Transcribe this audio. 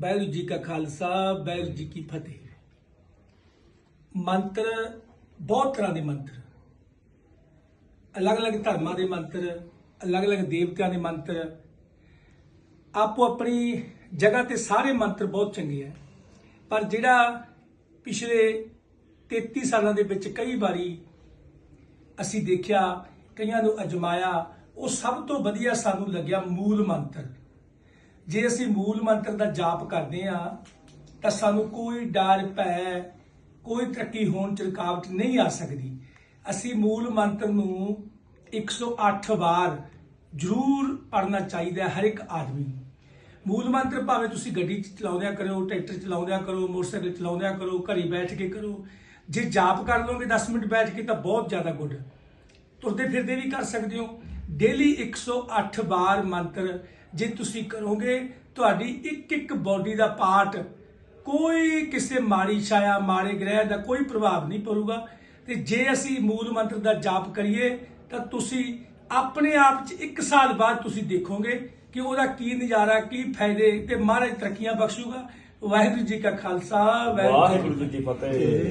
ਵਾਹਿਗੁਰੂ ਜੀ ਕਾ ਖਾਲਸਾ ਵਾਹਿਗੁਰੂ ਜੀ ਕੀ ਫਤਿਹ। ਮੰਤਰ, ਬਹੁਤ ਤਰ੍ਹਾਂ ਦੇ ਮੰਤਰ। ਅਲੱਗ-ਅਲੱਗ ਧਰਮਾਂ ਦੇ ਮੰਤਰ, ਅਲੱਗ-ਅਲੱਗ ਦੇਵਤਿਆਂ ਦੇ ਮੰਤਰ। ਆਪੋ ਆਪਣੀ ਜਗ੍ਹਾ ਤੇ ਸਾਰੇ ਮੰਤਰ ਬਹੁਤ ਚੰਗੇ ਆ ਪਰ ਜਿਹੜਾ ਪਿਛਲੇ 33 ਸਾਲਾਂ ਦੇ ਵਿੱਚ ਕਈ ਵਾਰੀ ਅਸੀਂ ਦੇਖਿਆ, ਕਈਆਂ ਨੂੰ ਅਜਮਾਇਆ, ਉਹ ਸਭ ਤੋਂ ਵਧੀਆ ਸਾਨੂੰ ਲੱਗਿਆ ਮੂਲ ਮੰਤਰ। ਜੇ ਅਸੀਂ ਮੂਲ ਮੰਤਰ ਦਾ ਜਾਪ ਕਰਦੇ ਆ ਤਾਂ ਸਾਨੂੰ ਕੋਈ ਡਰ, ਭੈ, ਕੋਈ ਤਰੱਕੀ ਹੋਣ ਚ ਰੁਕਾਵਟ ਨਹੀਂ ਆ ਸਕਦੀ। ਅਸੀਂ ਮੂਲ ਮੰਤਰ ਨੂੰ 108 ਵਾਰ ਜ਼ਰੂਰ ਪੜਨਾ ਚਾਹੀਦਾ ਹਰ ਇੱਕ ਆਦਮੀ ਨੂੰ। ਮੂਲ ਮੰਤਰ ਭਾਵੇਂ ਤੁਸੀਂ ਗੱਡੀ ਚ ਚਲਾਉਂਦਿਆਂ ਕਰੋ, ਟਰੈਕਟਰ ਚਲਾਉਂਦਿਆਂ ਕਰੋ, ਮੋਟਰਸਾਈਕਲ ਚਲਾਉਂਦਿਆਂ ਕਰੋ, ਘਰੇ ਬੈਠ ਕੇ ਕਰੋ, ਜੇ ਜਾਪ ਕਰ ਲਓਗੇ 10 ਮਿੰਟ ਬੈਠ ਕੇ ਤਾਂ ਬਹੁਤ ਜ਼ਿਆਦਾ ਗੁੱਡ। ਤੁਰਦੇ ਫਿਰਦੇ ਵੀ ਕਰ ਸਕਦੇ ਹੋ। ਡੇਲੀ 108 ਵਾਰ ਮੰਤਰ ਜੇ ਤੁਸੀਂ ਕਰੋਗੇ, ਤੁਹਾਡੀ ਇੱਕ ਇੱਕ ਬਾਡੀ ਦਾ ਪਾਰਟ ਕੋਈ ਕਿਸੇ ਮਾੜੀ ਛਾਇਆ, ਮਾੜੇ ਗ੍ਰਹਿ ਦਾ ਕੋਈ ਪ੍ਰਭਾਵ ਨਹੀਂ ਪਊਗਾ। ਤੇ ਜੇ ਅਸੀਂ ਮੂਲ ਮੰਤਰ ਦਾ ਜਾਪ ਕਰੀਏ, ਤਾਂ ਤੁਸੀਂ ਆਪਣੇ ਆਪ 'ਚ ਇੱਕ ਸਾਲ ਬਾਅਦ ਤੁਸੀਂ ਦੇਖੋਗੇ ਕਿ ਉਹਦਾ ਕੀ ਨਜ਼ਾਰਾ, ਕੀ ਫਾਇਦੇ ਤੇ ਮਹਾਰਾਜ ਤਰੱਕੀਆਂ ਬਖਸ਼ੂਗਾ। ਵਾਹਿਗੁਰੂ ਜੀ ਕਾ ਖਾਲਸਾ ਵਾਹਿਗੁਰੂ ਜੀ ਕੀ ਫਤਿਹ।